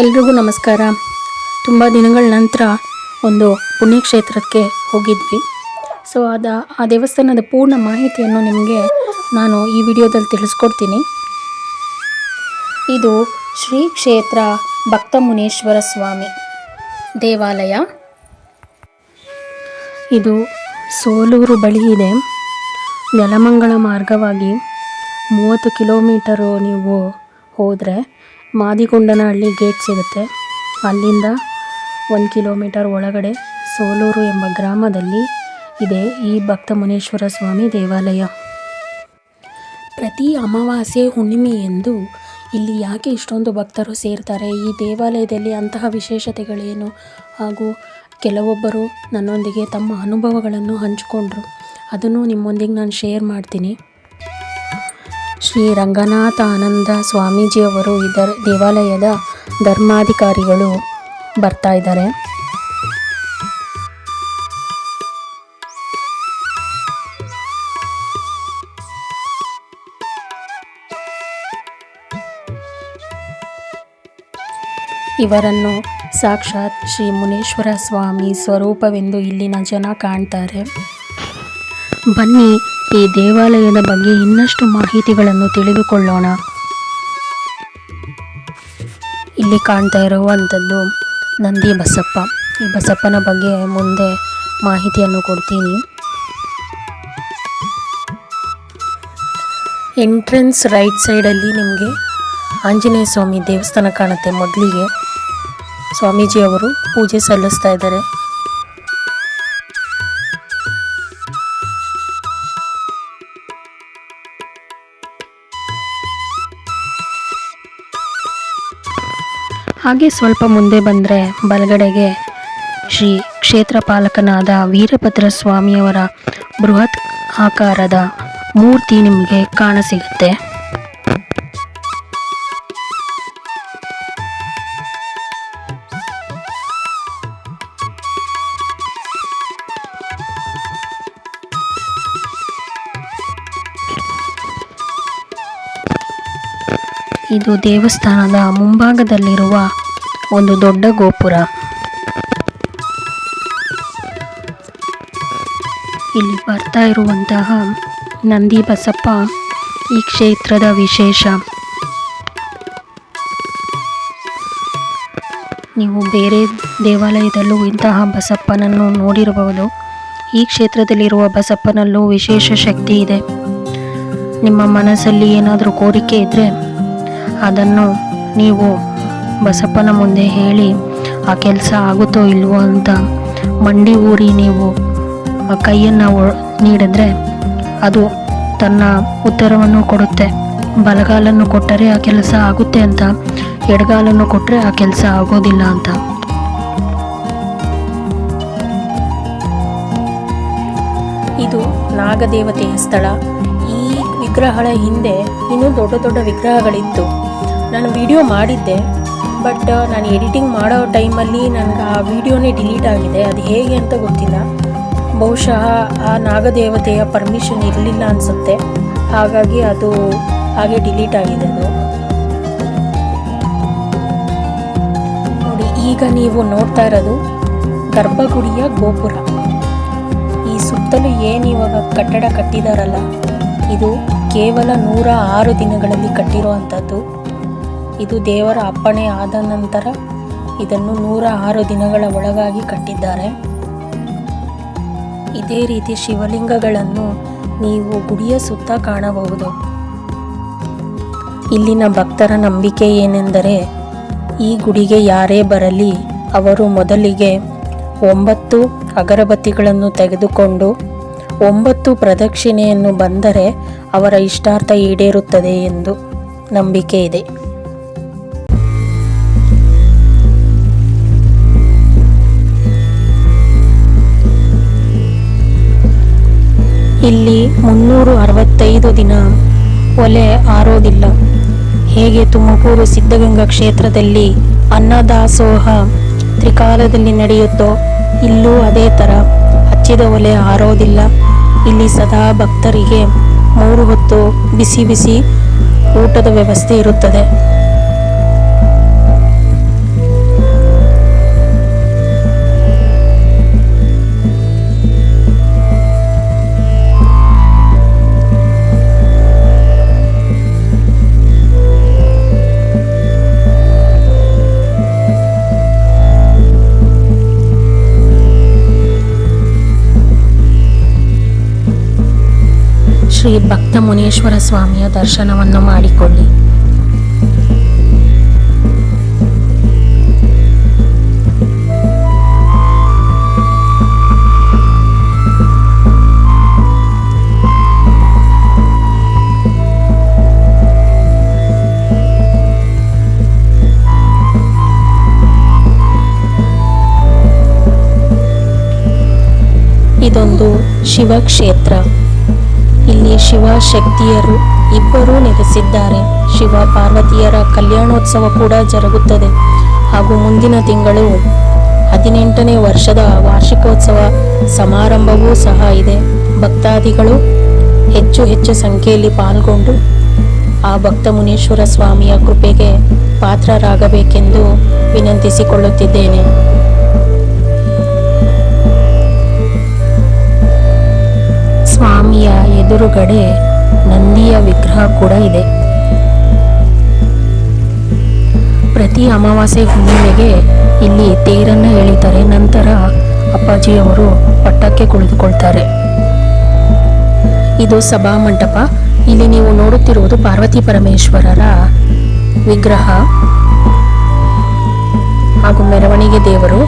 ಎಲ್ರಿಗೂ ನಮಸ್ಕಾರ. ತುಂಬ ದಿನಗಳ ನಂತರ ಒಂದು ಪುಣ್ಯಕ್ಷೇತ್ರಕ್ಕೆ ಹೋಗಿದ್ವಿ. ಸೊ ಅದ ಆ ದೇವಸ್ಥಾನದ ಪೂರ್ಣ ಮಾಹಿತಿಯನ್ನು ನಿಮಗೆ ನಾನು ಈ ವಿಡಿಯೋದಲ್ಲಿ ತಿಳಿಸ್ಕೊಡ್ತೀನಿ. ಇದು ಶ್ರೀ ಕ್ಷೇತ್ರ ಭಕ್ತ ಮುನೇಶ್ವರ ಸ್ವಾಮಿ ದೇವಾಲಯ. ಇದು ಸೋಲೂರು ಬಳಿ ಇದೆ. ನೆಲಮಂಗಲ ಮಾರ್ಗವಾಗಿ ಮೂವತ್ತು ಕಿಲೋಮೀಟರು ನೀವು ಹೋದರೆ ಮಾದಿಗೊಂಡನಹಳ್ಳಿ ಗೇಟ್ ಸಿಗುತ್ತೆ. ಅಲ್ಲಿಂದ ಒಂದು ಕಿಲೋಮೀಟರ್ ಒಳಗಡೆ ಸೋಲೂರು ಎಂಬ ಗ್ರಾಮದಲ್ಲಿ ಇದೆ ಈ ಭಕ್ತ ಮುನೇಶ್ವರ ಸ್ವಾಮಿ ದೇವಾಲಯ. ಪ್ರತಿ ಅಮಾವಾಸ್ಯೆ ಹುಣ್ಣಿಮೆಯೆಂದು ಇಲ್ಲಿ ಯಾಕೆ ಇಷ್ಟೊಂದು ಭಕ್ತರು ಸೇರ್ತಾರೆ? ಈ ದೇವಾಲಯದಲ್ಲಿ ಅಂತಹ ವಿಶೇಷತೆಗಳೇನು? ಹಾಗೂ ಕೆಲವೊಬ್ಬರು ನನ್ನೊಂದಿಗೆ ತಮ್ಮ ಅನುಭವಗಳನ್ನು ಹಂಚಿಕೊಂಡ್ರು. ಅದನ್ನು ನಿಮ್ಮೊಂದಿಗೆ ನಾನು ಶೇರ್ ಮಾಡ್ತೀನಿ. ಶ್ರೀ ರಂಗನಾಥ ಆನಂದ ಸ್ವಾಮೀಜಿಯವರು ಇದರ ದೇವಾಲಯದ ಧರ್ಮಾಧಿಕಾರಿಗಳು ಬರ್ತಾ ಇದ್ದಾರೆ. ಇವರನ್ನು ಸಾಕ್ಷಾತ್ ಶ್ರೀ ಮುನೇಶ್ವರ ಸ್ವಾಮಿ ಸ್ವರೂಪವೆಂದು ಇಲ್ಲಿನ ಜನ ಕಾಣ್ತಾರೆ. ಬನ್ನಿ, ಈ ದೇವಾಲಯದ ಬಗ್ಗೆ ಇನ್ನಷ್ಟು ಮಾಹಿತಿಗಳನ್ನು ತಿಳಿದುಕೊಳ್ಳೋಣ. ಇಲ್ಲಿ ಕಾಣ್ತಾ ಇರುವಂಥದ್ದು ನಂದಿ ಬಸಪ್ಪ. ಈ ಬಸಪ್ಪನ ಬಗ್ಗೆ ಮುಂದೆ ಮಾಹಿತಿಯನ್ನು ಕೊಡ್ತೀನಿ. ಎಂಟ್ರೆನ್ಸ್ ರೈಟ್ ಸೈಡಲ್ಲಿ ನಿಮಗೆ ಆಂಜನೇಯ ಸ್ವಾಮಿ ದೇವಸ್ಥಾನ ಕಾಣುತ್ತೆ ಮೊದಲಿಗೆ. ಸ್ವಾಮೀಜಿ ಅವರು ಪೂಜೆ ಸಲ್ಲಿಸ್ತಾ ಇದ್ದಾರೆ. ಹಾಗೆ ಸ್ವಲ್ಪ ಮುಂದೆ ಬಂದರೆ ಬಲಗಡೆಗೆ ಶ್ರೀ ಕ್ಷೇತ್ರ ಪಾಲಕನಾದ ವೀರಭದ್ರ ಸ್ವಾಮಿಯವರ ಬೃಹತ್ ಆಕಾರದ ಮೂರ್ತಿ ನಿಮಗೆ ಕಾಣಸಿಗುತ್ತೆ ಇದು ದೇವಸ್ಥಾನದ ಮುಂಭಾಗದಲ್ಲಿರುವ ಒಂದು ದೊಡ್ಡ ಗೋಪುರ. ಇಲ್ಲಿ ಬರ್ತಾ ಇರುವಂತಹ ನಂದಿ ಬಸಪ್ಪ ಈ ಕ್ಷೇತ್ರದ ವಿಶೇಷ. ನೀವು ಬೇರೆ ದೇವಾಲಯದಲ್ಲೂ ಇಂತಹ ಬಸಪ್ಪನನ್ನು ನೋಡಿರಬಹುದು. ಈ ಕ್ಷೇತ್ರದಲ್ಲಿರುವ ಬಸಪ್ಪನಲ್ಲೂ ವಿಶೇಷ ಶಕ್ತಿ ಇದೆ. ನಿಮ್ಮ ಮನಸ್ಸಲ್ಲಿ ಏನಾದರೂ ಕೋರಿಕೆ ಇದ್ದರೆ ಅದನ್ನು ನೀವು ಬಸಪ್ಪನ ಮುಂದೆ ಹೇಳಿ, ಆ ಕೆಲಸ ಆಗುತ್ತೋ ಇಲ್ವೋ ಅಂತ ಮಂಡಿ ಊರಿ ನೀವು ಕೈಯನ್ನು ನೀಡಿದ್ರೆ ಅದು ತನ್ನ ಉತ್ತರವನ್ನು ಕೊಡುತ್ತೆ. ಬಲಗಾಲನ್ನು ಕೊಟ್ಟರೆ ಆ ಕೆಲಸ ಆಗುತ್ತೆ ಅಂತ, ಎಡಗಾಲನ್ನು ಕೊಟ್ಟರೆ ಆ ಕೆಲಸ ಆಗೋದಿಲ್ಲ ಅಂತ. ಇದು ನಾಗದೇವತೆಯ ಸ್ಥಳ. ಈ ವಿಗ್ರಹಗಳ ಹಿಂದೆ ಇನ್ನೂ ದೊಡ್ಡ ದೊಡ್ಡ ವಿಗ್ರಹಗಳಿತ್ತು. ನಾನು ವಿಡಿಯೋ ಮಾಡಿದ್ದೆ. ಬಟ್ ನಾನು ಎಡಿಟಿಂಗ್ ಮಾಡೋ ಟೈಮಲ್ಲಿ ನನಗೆ ಆ ವಿಡಿಯೋನೇ ಡಿಲೀಟ್ ಆಗಿದೆ. ಅದು ಹೇಗೆ ಅಂತ ಗೊತ್ತಿಲ್ಲ. ಬಹುಶಃ ಆ ನಾಗದೇವತೆಯ ಪರ್ಮಿಷನ್ ಇರಲಿಲ್ಲ ಅನಿಸುತ್ತೆ. ಹಾಗಾಗಿ ಅದು ಹಾಗೆ ಡಿಲೀಟ್ ಆಗಿದೆ ಅದು. ನೋಡಿ, ಈಗ ನೀವು ನೋಡ್ತಾ ಇರೋದು ಗರ್ಭಗುಡಿಯ ಗೋಪುರ. ಈ ಸುತ್ತಲೂ ಏನು ಇವಾಗ ಕಟ್ಟಡ ಕಟ್ಟಿದಾರಲ್ಲ, ಇದು ಕೇವಲ ನೂರ ಆರು ದಿನಗಳಲ್ಲಿ ಕಟ್ಟಿರುವಂಥದ್ದು ಇದು ದೇವರ ಅಪ್ಪಣೆ ಆದ ನಂತರ ಇದನ್ನು ನೂರ ಆರು ದಿನಗಳ ಒಳಗಾಗಿ ಕಟ್ಟಿದ್ದಾರೆ. ಇದೇ ರೀತಿ ಶಿವಲಿಂಗಗಳನ್ನು ನೀವು ಗುಡಿಯ ಸುತ್ತ ಕಾಣಬಹುದು. ಇಲ್ಲಿನ ಭಕ್ತರ ನಂಬಿಕೆ ಏನೆಂದರೆ, ಈ ಗುಡಿಗೆ ಯಾರೇ ಬರಲಿ ಅವರು ಮೊದಲಿಗೆ ಒಂಬತ್ತು ಅಗರಬತ್ತಿಗಳನ್ನು ತೆಗೆದುಕೊಂಡು ಒಂಬತ್ತು ಪ್ರದಕ್ಷಿಣೆಯನ್ನು ಬಂದರೆ ಅವರ ಇಷ್ಟಾರ್ಥ ಈಡೇರುತ್ತದೆ ಎಂದು ನಂಬಿಕೆ ಇದೆ. ಇಲ್ಲಿ ಮುನ್ನೂರು ಅರವತ್ತೈದು ದಿನ ಒಲೆ ಆರೋದಿಲ್ಲ. ಹೇಗೆ ತುಮಕೂರು ಸಿದ್ಧಗಂಗಾ ಕ್ಷೇತ್ರದಲ್ಲಿ ಅನ್ನದಾಸೋಹ ತ್ರಿಕಾಲದಲ್ಲಿ ನಡೆಯುತ್ತೋ ಇಲ್ಲೂ ಅದೇ ಥರ ಹಚ್ಚಿದ ಒಲೆ ಆರೋದಿಲ್ಲ. ಇಲ್ಲಿ ಸದಾ ಭಕ್ತರಿಗೆ ಮೂರು ಹೊತ್ತು ಬಿಸಿ ಬಿಸಿ ಊಟದ ವ್ಯವಸ್ಥೆ ಇರುತ್ತದೆ. ಶ್ರೀ ಭಕ್ತ ಮುನೀಶ್ವರ ಸ್ವಾಮಿಯ ದರ್ಶನವನ್ನು ಮಾಡಿಕೊಳ್ಳಿ. ಇದೊಂದು ಶಿವಕ್ಷೇತ್ರ. ಇಲ್ಲಿ ಶಿವ ಶಕ್ತಿಯರು ಇಬ್ಬರೂ ನೆಲೆಸಿದ್ದಾರೆ. ಶಿವ ಪಾರ್ವತಿಯರ ಕಲ್ಯಾಣೋತ್ಸವ ಕೂಡ ಜರುಗುತ್ತದೆ. ಹಾಗೂ ಮುಂದಿನ ತಿಂಗಳು ಹದಿನೆಂಟನೇ ವರ್ಷದ ವಾರ್ಷಿಕೋತ್ಸವ ಸಮಾರಂಭವೂ ಸಹ ಇದೆ. ಭಕ್ತಾದಿಗಳು ಹೆಚ್ಚು ಹೆಚ್ಚು ಸಂಖ್ಯೆಯಲ್ಲಿ ಪಾಲ್ಗೊಂಡು ಆ ಭಕ್ತ ಮುನೀಶ್ವರ ಸ್ವಾಮಿಯ ಕೃಪೆಗೆ ಪಾತ್ರರಾಗಬೇಕೆಂದು ವಿನಂತಿಸಿಕೊಳ್ಳುತ್ತಿದ್ದೇನೆ. ಸ್ವಾಮಿಯ ಎದುರುಗಡೆ ನಂದಿಯ ವಿಗ್ರಹ ಕೂಡ ಇದೆ. ಪ್ರತಿ ಅಮಾವಾಸ್ಯೆ ಹುಣ್ಣಿಮೆಗೆ ಇಲ್ಲಿ ತೇರನ್ನು ಎಳಿತಾರೆ. ನಂತರ ಅಪ್ಪಾಜಿಯವರು ಪಟ್ಟಕ್ಕೆ ಕುಳಿತುಕೊಳ್ತಾರೆ. ಇದು ಸಭಾ ಮಂಟಪ. ಇಲ್ಲಿ ನೀವು ನೋಡುತ್ತಿರುವುದು ಪಾರ್ವತಿ ಪರಮೇಶ್ವರರ ವಿಗ್ರಹ ಹಾಗೂ ಮೆರವಣಿಗೆ ದೇವರು.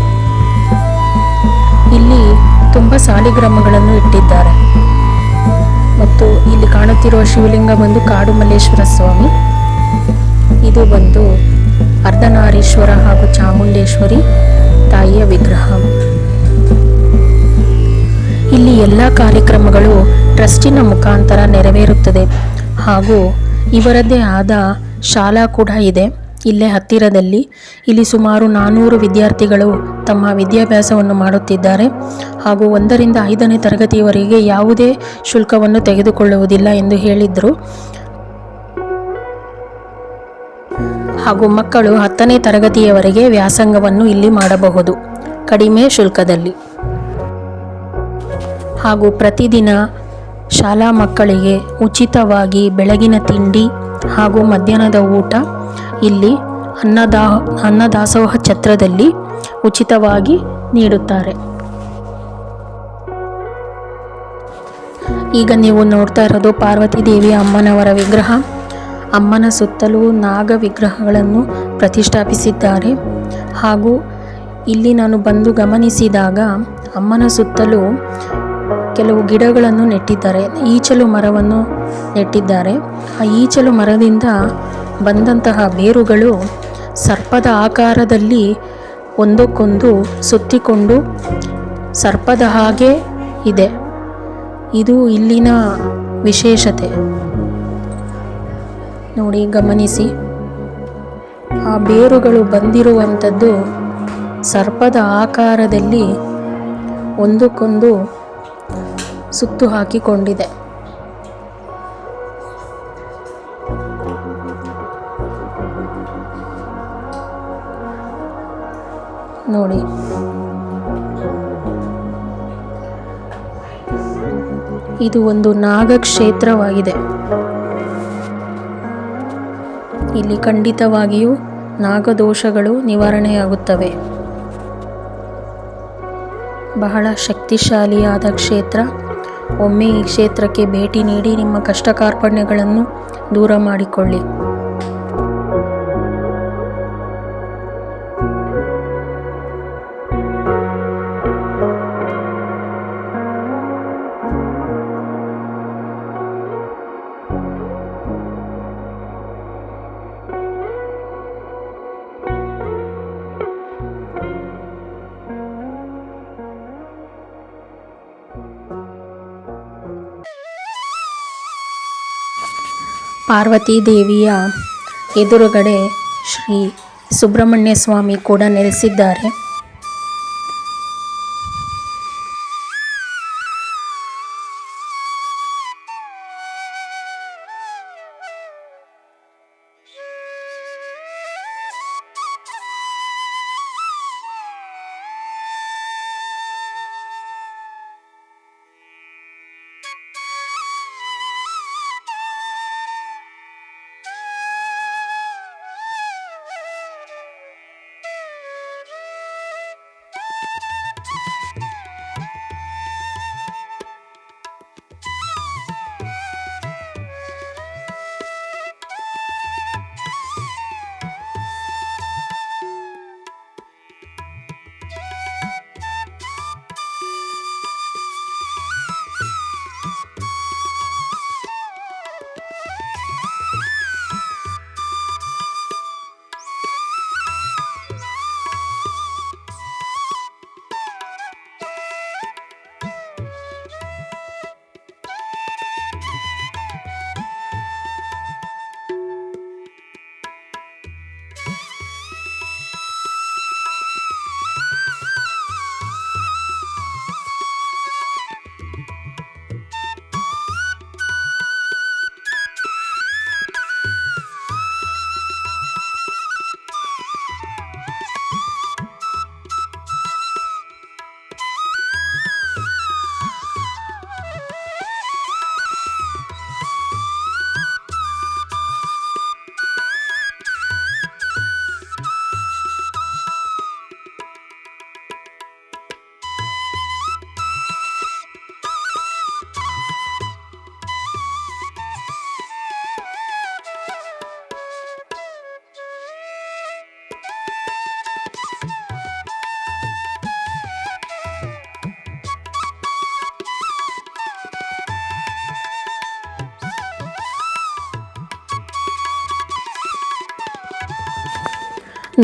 ಇಲ್ಲಿ ತುಂಬ ಸಾಲಿಗ್ರಾಮಗಳನ್ನು ಇಟ್ಟಿದ್ದಾರೆ. ಮತ್ತು ಇಲ್ಲಿ ಕಾಣುತ್ತಿರುವ ಶಿವಲಿಂಗ ಬಂದು ಕಾಡು ಮಲ್ಲೇಶ್ವರ ಸ್ವಾಮಿ. ಇದು ಬಂದು ಅರ್ಧನಾರೀಶ್ವರ ಹಾಗೂ ಚಾಮುಂಡೇಶ್ವರಿ ತಾಯಿಯ ವಿಗ್ರಹ. ಇಲ್ಲಿ ಎಲ್ಲ ಕಾರ್ಯಕ್ರಮಗಳು ಟ್ರಸ್ಟಿನ ಮುಖಾಂತರ ನೆರವೇರುತ್ತದೆ ಹಾಗೂ ಇವರದ್ದೇ ಆದ ಶಾಲಾ ಕೂಡ ಇದೆ. ಇಲ್ಲೇ ಹತ್ತಿರದಲ್ಲಿ ಇಲ್ಲಿ ಸುಮಾರು ನಾನ್ನೂರು ವಿದ್ಯಾರ್ಥಿಗಳು ತಮ್ಮ ವಿದ್ಯಾಭ್ಯಾಸವನ್ನು ಮಾಡುತ್ತಿದ್ದಾರೆ. ಹಾಗೂ ಒಂದರಿಂದ ಐದನೇ ತರಗತಿಯವರೆಗೆ ಯಾವುದೇ ಶುಲ್ಕವನ್ನು ತೆಗೆದುಕೊಳ್ಳುವುದಿಲ್ಲ ಎಂದು ಹೇಳಿದರು. ಹಾಗೂ ಮಕ್ಕಳು ಹತ್ತನೇ ತರಗತಿಯವರೆಗೆ ವ್ಯಾಸಂಗವನ್ನು ಇಲ್ಲಿ ಮಾಡಬಹುದು. ಕಡಿಮೆ ಶುಲ್ಕದಲ್ಲಿ. ಹಾಗೂ ಪ್ರತಿದಿನ ಶಾಲಾ ಮಕ್ಕಳಿಗೆ ಉಚಿತವಾಗಿ ಬೆಳಗಿನ ತಿಂಡಿ ಹಾಗೂ ಮಧ್ಯಾಹ್ನದ ಊಟ ಇಲ್ಲಿ ಅನ್ನದಾ, ಅನ್ನದಾಸೋಹ ಛತ್ರದಲ್ಲಿ ಉಚಿತವಾಗಿ ನೀಡುತ್ತಾರೆ. ಈಗ ನೀವು ನೋಡ್ತಾ ಇರೋದು ಪಾರ್ವತಿ ದೇವಿ ಅಮ್ಮನವರ ವಿಗ್ರಹ. ಅಮ್ಮನ ಸುತ್ತಲೂ ನಾಗ ವಿಗ್ರಹಗಳನ್ನು ಪ್ರತಿಷ್ಠಾಪಿಸಿದ್ದಾರೆ. ಹಾಗೂ ಇಲ್ಲಿ ನಾನು ಬಂದು ಗಮನಿಸಿದಾಗ ಅಮ್ಮನ ಸುತ್ತಲೂ ಕೆಲವು ಗಿಡಗಳನ್ನು ನೆಟ್ಟಿದ್ದಾರೆ. ಈಚಲು ಮರವನ್ನು ನೆಟ್ಟಿದ್ದಾರೆ. ಆ ಈಚಲು ಮರದಿಂದ ಬಂದಂತಹ ಬೇರುಗಳು ಸರ್ಪದ ಆಕಾರದಲ್ಲಿ ಒಂದಕ್ಕೊಂದು ಸುತ್ತಿಕೊಂಡು ಸರ್ಪದ ಹಾಗೆ ಇದೆ. ಇದು ಇಲ್ಲಿನ ವಿಶೇಷತೆ. ನೋಡಿ, ಗಮನಿಸಿ. ಆ ಬೇರುಗಳು ಬಂದಿರುವಂಥದ್ದು ಸರ್ಪದ ಆಕಾರದಲ್ಲಿ ಒಂದಕ್ಕೊಂದು ಸುತ್ತು ಹಾಕಿಕೊಂಡಿದೆ. ನೋಡಿ. ಇದು ಒಂದು ನಾಗಕ್ಷೇತ್ರವಾಗಿದೆ. ಇಲ್ಲಿ ಖಂಡಿತವಾಗಿಯೂ ನಾಗದೋಷಗಳು ನಿವಾರಣೆಯಾಗುತ್ತವೆ. ಬಹಳ ಶಕ್ತಿಶಾಲಿಯಾದ ಕ್ಷೇತ್ರ. ಒಮ್ಮೆ ಈ ಕ್ಷೇತ್ರಕ್ಕೆ ಭೇಟಿ ನೀಡಿ ನಿಮ್ಮ ಕಷ್ಟ ಕಾರ್ಪಣ್ಯಗಳನ್ನು ದೂರ ಮಾಡಿಕೊಳ್ಳಿ. ಪಾರ್ವತಿ ದೇವಿಯ ಎದುರುಗಡೆ ಶ್ರೀ ಸುಬ್ರಹ್ಮಣ್ಯ ಸ್ವಾಮಿ ಕೂಡ ನೆಲೆಸಿದ್ದಾರೆ.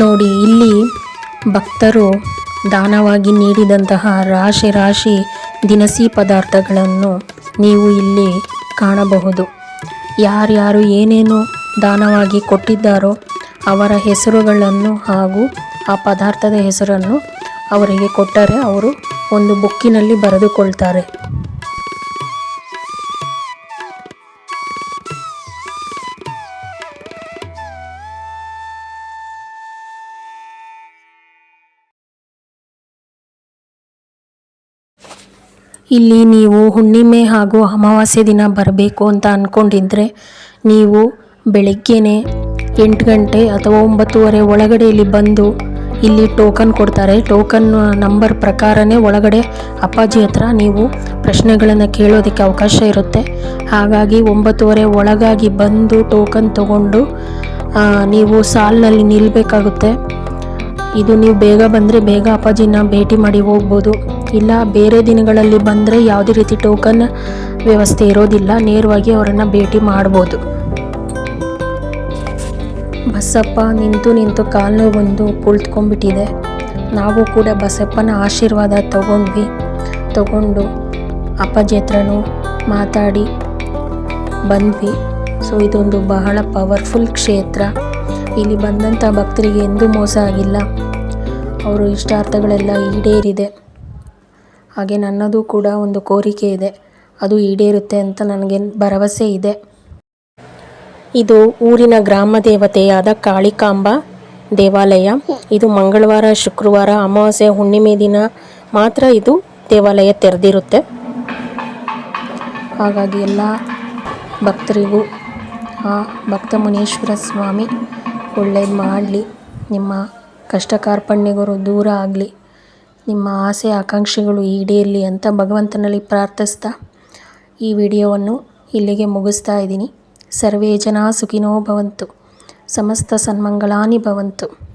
ನೋಡಿ, ಇಲ್ಲಿ ಭಕ್ತರು ದಾನವಾಗಿ ನೀಡಿದಂತಹ ರಾಶಿ ರಾಶಿ ದಿನಸಿ ಪದಾರ್ಥಗಳನ್ನು ನೀವು ಇಲ್ಲಿ ಕಾಣಬಹುದು. ಯಾರ್ಯಾರು ಏನೇನು ದಾನವಾಗಿ ಕೊಟ್ಟಿದ್ದಾರೋ ಅವರ ಹೆಸರುಗಳನ್ನು ಹಾಗೂ ಆ ಪದಾರ್ಥದ ಹೆಸರನ್ನು ಅವರಿಗೆ ಕೊಟ್ಟರೆ ಅವರು ಒಂದು ಬುಕ್ಕಿನಲ್ಲಿ ಬರೆದುಕೊಳ್ತಾರೆ. ಇಲ್ಲಿ ನೀವು ಹುಣ್ಣಿಮೆ ಹಾಗೂ ಅಮಾವಾಸ್ಯೆ ದಿನ ಬರಬೇಕು ಅಂತ ಅಂದ್ಕೊಂಡಿದ್ರೆ ನೀವು ಬೆಳಗ್ಗೆನೆ ಎಂಟು ಗಂಟೆ ಅಥವಾ ಒಂಬತ್ತುವರೆ ಒಳಗಡೆ ಇಲ್ಲಿ ಬಂದು ಇಲ್ಲಿ ಟೋಕನ್ ಕೊಡ್ತಾರೆ. ಟೋಕನ್ ನಂಬರ್ ಪ್ರಕಾರನೇ ಒಳಗಡೆ ಅಪ್ಪಾಜಿ ಹತ್ರ ನೀವು ಪ್ರಶ್ನೆಗಳನ್ನು ಕೇಳೋದಕ್ಕೆ ಅವಕಾಶ ಇರುತ್ತೆ. ಹಾಗಾಗಿ ಒಂಬತ್ತುವರೆ ಒಳಗಾಗಿ ಬಂದು ಟೋಕನ್ ತಗೊಂಡು ನೀವು ಸಾಲಿನಲ್ಲಿ ನಿಲ್ಲಬೇಕಾಗುತ್ತೆ ಇದು ನೀವು ಬೇಗ ಬಂದರೆ ಬೇಗ ಅಪ್ಪಾಜಿನ ಭೇಟಿ ಮಾಡಿ ಹೋಗ್ಬೋದು. ಇಲ್ಲ, ಬೇರೆ ದಿನಗಳಲ್ಲಿ ಬಂದರೆ ಯಾವುದೇ ರೀತಿ ಟೋಕನ್ ವ್ಯವಸ್ಥೆ ಇರೋದಿಲ್ಲ, ನೇರವಾಗಿ ಅವರನ್ನು ಭೇಟಿ ಮಾಡ್ಬೋದು. ಬಸಪ್ಪ ನಿಂತು ನಿಂತು ಕಾಲು ಬಂದು ಕುಳಿತುಕೊಂಡ್ಬಿಟ್ಟಿದೆ. ನಾವು ಕೂಡ ಬಸಪ್ಪನ ಆಶೀರ್ವಾದ ತಗೊಂಡ್ವಿ. ತಗೊಂಡು ಅಪ್ಪಾಜಿ ಹತ್ರನೂ ಮಾತಾಡಿ ಬಂದ್ವಿ. ಸೊ, ಇದೊಂದು ಬಹಳ ಪವರ್ಫುಲ್ ಕ್ಷೇತ್ರ. ಇಲ್ಲಿ ಬಂದಂಥ ಭಕ್ತರಿಗೆ ಎಂದೂ ಮೋಸ ಆಗಿಲ್ಲ. ಅವರು ಇಷ್ಟಾರ್ಥಗಳೆಲ್ಲ ಈಡೇರಿದೆ. ಹಾಗೆ ನನ್ನದು ಕೂಡ ಒಂದು ಕೋರಿಕೆ ಇದೆ. ಅದು ಈಡೇರುತ್ತೆ ಅಂತ ನನಗೆ ಭರವಸೆ ಇದೆ. ಇದು ಊರಿನ ಗ್ರಾಮ ದೇವತೆಯಾದ ಕಾಳಿಕಾಂಬ ದೇವಾಲಯ. ಇದು ಮಂಗಳವಾರ, ಶುಕ್ರವಾರ, ಅಮಾವಾಸ್ಯೆ, ಹುಣ್ಣಿಮೆ ದಿನ ಮಾತ್ರ ಇದು ದೇವಾಲಯ ತೆರೆದಿರುತ್ತೆ. ಹಾಗಾಗಿ ಎಲ್ಲ ಭಕ್ತರಿಗೂ ಆ ಭಕ್ತ ಮುನೀಶ್ವರ ಸ್ವಾಮಿ ಒಳ್ಳೇದು ಮಾಡಲಿ. ನಿಮ್ಮ ಕಷ್ಟ ಕಾರ್ಪಣ್ಯಗಳು ದೂರ ಆಗಲಿ. ನಿಮ್ಮ ಆಸೆ, ಆಕಾಂಕ್ಷೆಗಳು ಈಡೇರಲಿ ಅಂತ ಭಗವಂತನಲ್ಲಿ ಪ್ರಾರ್ಥಿಸ್ತಾ ಈ ವಿಡಿಯೋವನ್ನು ಇಲ್ಲಿಗೆ ಮುಗಿಸ್ತಾ ಇದ್ದೀನಿ. ಸರ್ವೇ ಜನ ಸುಖಿನೋ ಭವಂತು. ಸಮಸ್ತ ಸನ್ಮಂಗಳಾನಿ ಭವಂತು.